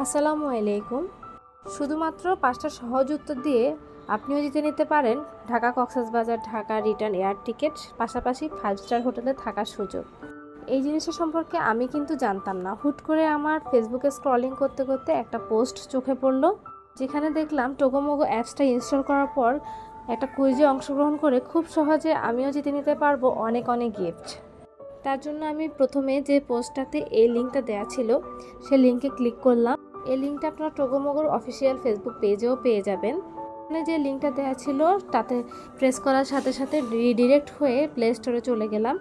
আসসালামু আলাইকুম। শুধুমাত্র পাঁচটা সহজ উত্তর দিয়ে আপনিও জিতে নিতে পারেন Dhaka Cox's Bazar Dhaka return air ticket, পাশাপাশি ফাইভ স্টার হোটেলে থাকার সুযোগ। এই জিনিসটা সম্পর্কে আমি কিন্তু জানতাম না। হুট করে আমার ফেসবুকে স্ক্রলিং করতে করতে একটা পোস্ট চোখে পড়ল, যেখানে দেখলাম টোকোমোগো অ্যাপসটা ইনস্টল করার পর একটা কুইজে অংশগ্রহণ করে খুব সহজে আমিও জিতে নিতে পারব অনেক অনেক গিফট তার জন্য আমি প্রথমে যে পোস্টটাতে এই লিঙ্কটা দেওয়া ছিল, সে লিঙ্কে ক্লিক করলাম। এই লিঙ্কটা আপনারা টোগোমোগোর অফিসিয়াল ফেসবুক পেজেও পেয়ে যাবেন। এখানে যে লিঙ্কটা দেওয়া ছিল, তাতে প্রেস করার সাথে সাথে রিডিরেক্ট হয়ে প্লে স্টোরে চলে গেলাম।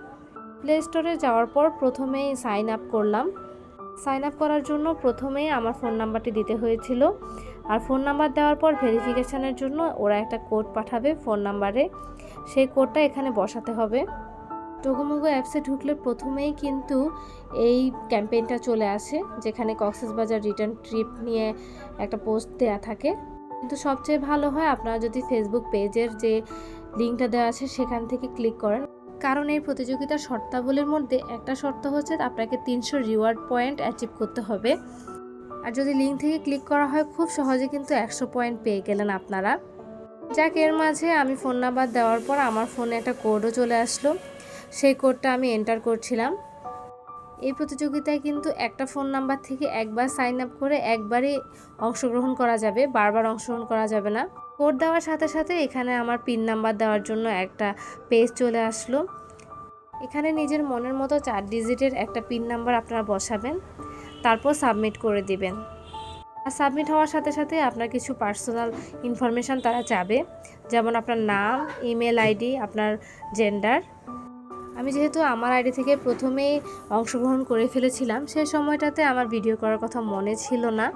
প্লে স্টোরে যাওয়ার পর প্রথমেই সাইন আপ করলাম। সাইন আপ করার জন্য প্রথমেই আমার ফোন নাম্বারটি দিতে হয়েছিল। আর ফোন নাম্বার দেওয়ার পর ভেরিফিকেশানের জন্য ওরা একটা কোড পাঠাবে ফোন নাম্বারে। সেই কোডটা এখানে বসাতে হবে। টোগোমোগো অ্যাপসে ঢুকলে প্রথমেই কিন্তু এই ক্যাম্পেইনটা চলে আসে, যেখানে কক্সবাজার রিটার্ন ট্রিপ নিয়ে একটা পোস্ট দেয়া থাকে। কিন্তু সবচেয়ে ভালো হয় আপনারা যদি ফেসবুক পেজের যে লিঙ্কটা দেওয়া আছে সেখান থেকে ক্লিক করেন। কারণ এই প্রতিযোগিতার শর্তাবলীর মধ্যে একটা শর্ত হচ্ছে আপনাকে তিনশো রিওয়ার্ড পয়েন্ট অ্যাচিভ করতে হবে। আর যদি লিঙ্ক থেকে ক্লিক করা হয়, খুব সহজে কিন্তু একশো পয়েন্ট পেয়ে গেলেন আপনারা। যাক, এর মাঝে আমি ফোন নাম্বার দেওয়ার পর আমার ফোনে একটা কোডও চলে আসলো। সেই কোডটা আমি এন্টার করছিলাম। এই প্রতিযোগিতায় কিন্তু একটা ফোন নাম্বার থেকে একবার সাইন আপ করে একবারই অংশগ্রহণ করা যাবে, বারবার অংশগ্রহণ করা যাবে না। কোড দেওয়ার সাথে সাথে এখানে আমার পিন নাম্বার দেওয়ার জন্য একটা পেজ চলে আসলো। এখানে নিজের মনের মতো চার ডিজিটের একটা পিন নাম্বার আপনারা বসাবেন, তারপর সাবমিট করে দিবেন। আর সাবমিট হওয়ার সাথে সাথে আপনার কিছু পার্সোনাল ইনফরমেশান তারা চাবে যেমন আপনার নাম ইমেল আইডি আপনার জেন্ডার আমি যেহেতু আমার আইডি থেকে প্রথমেই অংশগ্রহণ করে ফেলেছিলাম, সেই সময়টাতে আমার ভিডিও করার কথা মনে ছিল না।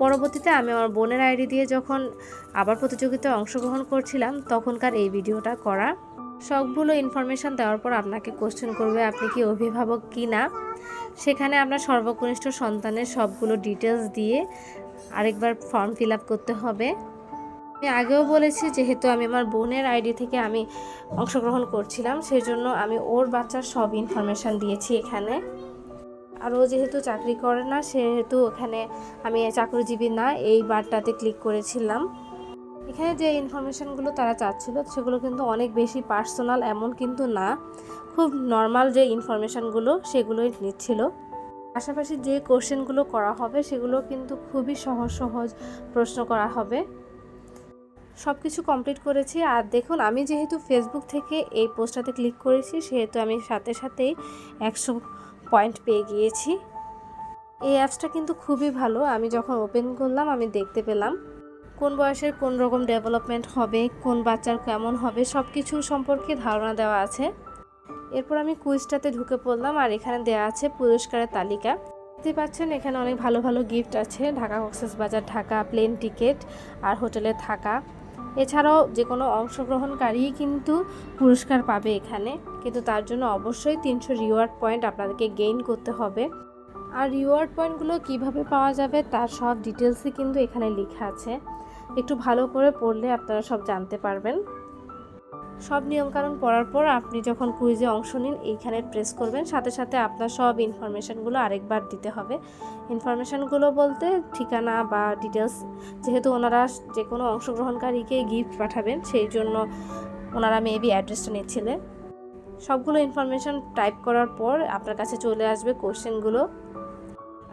পরবর্তীতে আমি আমার বোনের আইডি দিয়ে যখন আবার প্রতিযোগিতায় অংশগ্রহণ করছিলাম, তখনকার এই ভিডিওটা করা। সবগুলো ইনফরমেশান দেওয়ার পর আপনাকে কোশ্চেন করবে, আপনি কি অভিভাবক কি না সেখানে আপনার সর্বকনিষ্ঠ সন্তানের সবগুলো ডিটেলস দিয়ে আরেকবার ফর্ম ফিল করতে হবে। আমি আগেও বলেছি যেহেতু আমি আমার বোনের আইডি থেকে আমি অংশগ্রহণ করছিলাম সেই জন্য আমি ওর বাচ্চার সব ইনফরমেশান দিয়েছি এখানে। আর ও যেহেতু চাকরি করে না, সেহেতু ওখানে আমি চাকরিজীবী না, এই বারটাতে ক্লিক করেছিলাম। এখানে যে ইনফরমেশানগুলো তারা চাচ্ছিল, সেগুলো কিন্তু অনেক বেশি পার্সোনাল এমন কিন্তু না। খুব নর্মাল যে ইনফরমেশানগুলো সেগুলোই নিচ্ছিল। পাশাপাশি যে কোশ্চেনগুলো করা হবে, সেগুলো কিন্তু খুবই সহজ সহজ প্রশ্ন করা হবে। সব কিছু কমপ্লিট করেছি। আর দেখুন, আমি যেহেতু ফেসবুক থেকে এই পোস্টটাতে ক্লিক করেছি, সেহেতু আমি সাথে সাথেই একশো পয়েন্ট পেয়ে গিয়েছি। এই অ্যাপসটা কিন্তু খুবই ভালো। আমি যখন ওপেন করলাম, আমি দেখতে পেলাম কোন বয়সের কোন রকম ডেভেলপমেন্ট হবে, কোন বাচ্চার কেমন হবে সব কিছু সম্পর্কে ধারণা দেওয়া আছে। এরপর আমি কুইজটাতে ঢুকে পড়লাম, আর এখানে দেওয়া আছে পুরস্কারের তালিকা। দেখতে পাচ্ছেন, এখানে অনেক ভালো ভালো গিফট আছে। ঢাকা কক্সেস বাজার ঢাকা প্লেন টিকিট আর হোটেলে থাকা। এছাড়াও যে কোনো অংশগ্রহণকারী কিন্তু পুরস্কার পাবে এখানে। কিন্তু তার জন্য অবশ্যই তিনশো রিওয়ার্ড পয়েন্ট আপনাদেরকে গেইন করতে হবে। আর রিওয়ার্ড পয়েন্টগুলো কীভাবে পাওয়া যাবে তার সব ডিটেলসই কিন্তু এখানে লেখা আছে। একটু ভালো করে পড়লে আপনারা সব জানতে পারবেন। সব নিয়মকানুন পড়ার পর আপনি যখন কুইজে অংশ নিন, এইখানে প্রেস করবেন। সাথে সাথে আপনার সব ইনফরমেশানগুলো আরেকবার দিতে হবে। ইনফরমেশানগুলো বলতে ঠিকানা বা ডিটেলস যেহেতু ওনারা যে কোনো অংশগ্রহণকারীকে গিফট পাঠাবেন, সেই জন্য ওনারা মেবি অ্যাড্রেসটা নিচ্ছিলেন। সবগুলো ইনফরমেশান টাইপ করার পর আপনার কাছে চলে আসবে কোশ্চেনগুলো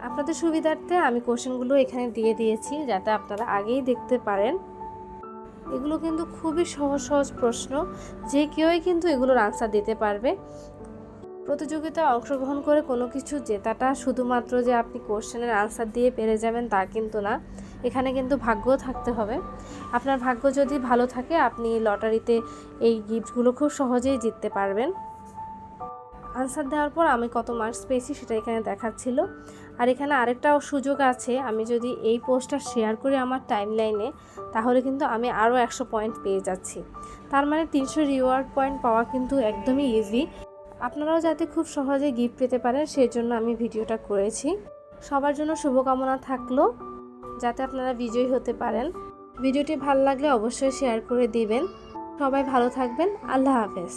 আপনাদের সুবিধার্থে আমি কোশ্চেনগুলো এখানে দিয়ে দিয়েছি, যাতে আপনারা আগেই দেখতে পারেন। এগুলো কিন্তু খুবই সহজ সহজ প্রশ্ন। যে কেউই কিন্তু এগুলোর আনসার দিতে পারবে। প্রতিযোগিতায় অংশগ্রহণ করে কোনো কিছু জেতাটা শুধুমাত্র যে আপনি কোশ্চেনের আনসার দিয়ে পেরে যাবেন তা কিন্তু না। এখানে কিন্তু ভাগ্যও থাকতে হবে। আপনার ভাগ্য যদি ভালো থাকে, আপনি লটারিতে এই গিফটগুলো খুব সহজেই জিততে পারবেন। আনসার দেওয়ার পর আমি কত মার্কস পেয়েছি সেটা এখানে দেখাচ্ছিল। আর এখানে আরেকটাও সুযোগ আছে, আমি যদি এই পোস্টটা শেয়ার করি আমার টাইম লাইনে তাহলে কিন্তু আমি আরও একশো পয়েন্ট পেয়ে যাচ্ছি। তার মানে তিনশো রিওয়ার্ড পয়েন্ট পাওয়া কিন্তু একদমই ইজি আপনারাও যাতে খুব সহজে গিফট পেতে পারেন সেই জন্য আমি ভিডিওটা করেছি। সবার জন্য শুভকামনা থাকল, যাতে আপনারা বিজয়ী হতে পারেন। ভিডিওটি ভালো লাগলে অবশ্যই শেয়ার করে দিবেন। সবাই ভালো থাকবেন। আল্লাহ হাফেজ।